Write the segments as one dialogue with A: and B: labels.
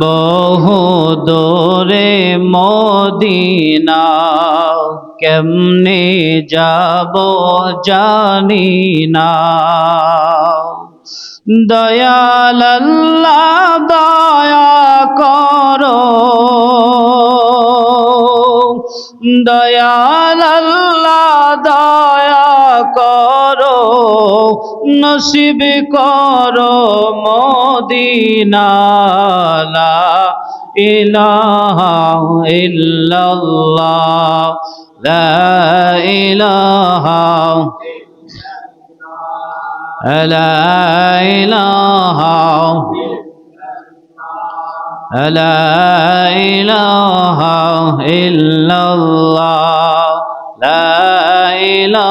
A: বহু দূরে মদিনা কেমনে যাব জানি না। দয়াল দয়া করো। দয়াল দয়া করো নসিব করো মদিনা লা ইলাহা ইল্লাল্লাহ লা ইলাহা لا إله لا إله إلا الله لا إله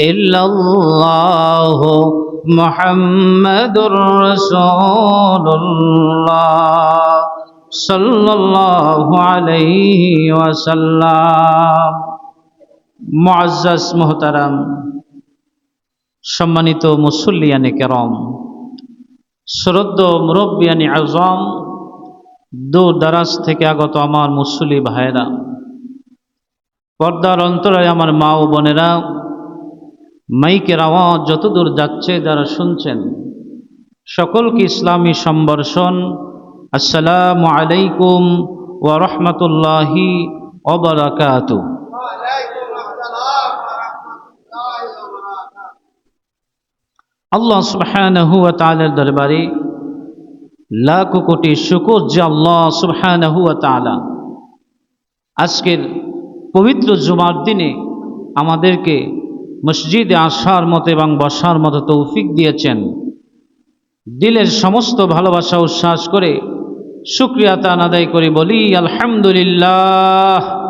A: إلا الله محمد رسول الله صلى الله عليه وسلم معزز محترم সম্মানিত মুসল্লিয়ানি কেরম শ্রদ্ধ মুরব্বিয়ানি আজম দূর দারাজ থেকে আগত আমার মুসল্লি ভাইরা পর্দার অন্তরায় আমার মা ও বোনেরা মাইকের আওয়াজ যতদূর যাচ্ছে যারা শুনছেন, সকলকে ইসলামী সম্বর্ষণ। আসসালামু আলাইকুম ওয়া রহমতুল্লাহি অবরাকাত আল্লাহ সুবহানাহু ওয়া তাআলার দরবারে লাখ কোটি শুকর যে আল্লাহ সুবহানাহু ওয়া তাআলা আজকের পবিত্র জুমার দিনে আমাদেরকে মসজিদে আসার মতো এবং বসার মতো তৌফিক দিয়েছেন। দিলের সমস্ত ভালোবাসা উচ্ছ্বাস করে শুক্রিয়া তান আদায় করে বলি, আলহামদুলিল্লাহ।